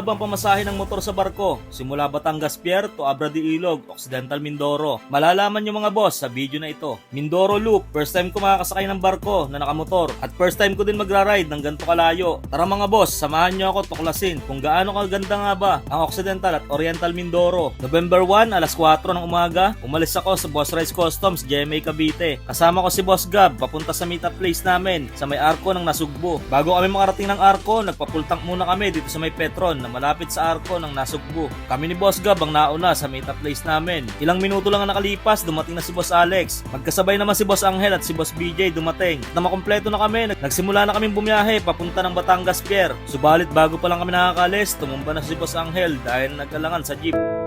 nga ba ang pamasahe ng motor sa barko? Simula Batangas Pier to Abra de Ilog, Occidental Mindoro. Malalaman nyo mga boss sa video na ito. Mindoro Loop, first time ko makakasakay ng barko na nakamotor. At first time ko din magra-ride ng ganito kalayo. Tara mga boss, samahan nyo ako tuklasin kung gaano kaganda nga ba ang Occidental at Oriental Mindoro. November 1, alas 4 ng umaga, umalis ako sa Boss Rice Customs, GMA Cavite. Kasama ko si Boss Gab, papunta sa meetup place namin sa may arko ng Nasugbo. Bago kami makarating ng arko, nagpapultank muna kami dito sa may Petron malapit sa arko ng Nasugbo. Kami ni Boss Gab ang nauna sa meetup place namin. Ilang minuto lang ang nakalipas, dumating na si Boss Alex. Magkasabay naman si Boss Angel at si Boss BJ dumating. Na makumpleto na kami, nag- nagsimula na kaming bumiyahe papunta ng Batangas Pier. Subalit bago pa lang kami nakakalis, tumumba na si Boss Angel dahil nagkalangan sa jeep.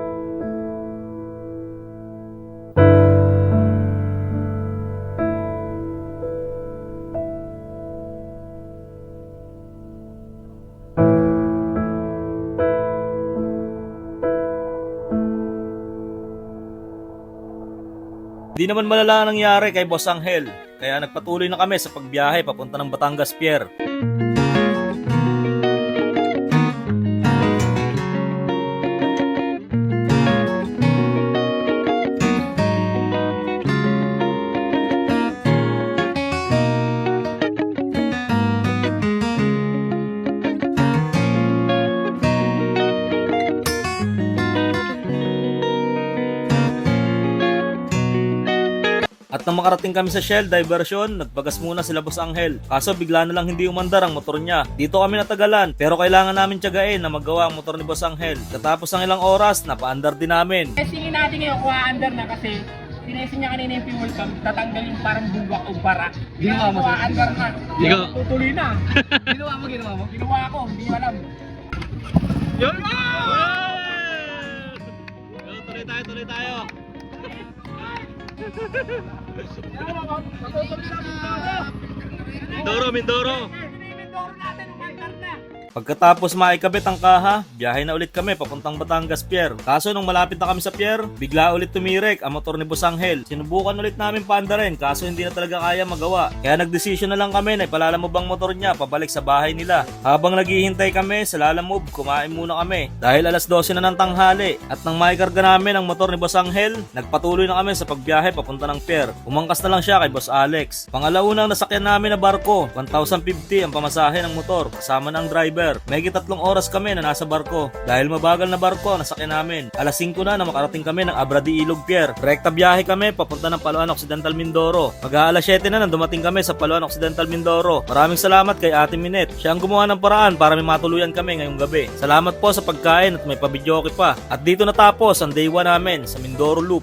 Di naman malala ang nangyari kay Boss Angel, kaya nagpatuloy na kami sa pagbiyahe papunta ng Batangas Pier. At nang makarating kami sa Shell Diversion, nagbagas muna sila Boss Angel. Kaso bigla na lang hindi umandar ang motor niya. Dito kami natagalan, pero kailangan namin tiyagain na magawa ang motor ni Boss Angel. Katapos ng ilang oras, napaandar din namin. Testingin natin ngayon kung under na kasi tinesting niya kanina yung fuel cam, tatanggalin parang buwak o bara. Ginawa mo, sir? under na. Ikaw? Tutuloy na. Ginawa mo, ginawa mo. Ginawa ko, hindi alam. Yun! Mindoro, Mindoro. Pagkatapos maikabit ang kaha, biyahe na ulit kami papuntang Batangas Pier. Kaso nung malapit na kami sa pier, bigla ulit tumirek ang motor ni Boss Angel. Sinubukan ulit namin paandarin kaso hindi na talaga kaya magawa. Kaya nagdesisyon na lang kami na ipalalamove ang motor niya pabalik sa bahay nila. Habang naghihintay kami sa lalamove, kumain muna kami. Dahil alas 12 na ng tanghali at nang maikarga namin ang motor ni Boss nagpatuloy na kami sa pagbiyahe papunta ng pier. Umangkas na lang siya kay Boss Alex. Pangalaunang nasakyan namin na barko, 1,050 ang pamasahe ng motor kasama ng driver. May tatlong oras kami na nasa barko. Dahil mabagal na barko ang nasakyan namin. Alas 5 na na makarating kami ng Abra de Ilog Pier. Rekta biyahe kami papunta ng Palawan Occidental Mindoro. Mag alas 7 na nang dumating kami sa Palawan Occidental Mindoro. Maraming salamat kay Ate Minet. Siya ang gumawa ng paraan para may matuluyan kami ngayong gabi. Salamat po sa pagkain at may pabidyoke pa. At dito natapos ang day 1 namin sa Mindoro Loop.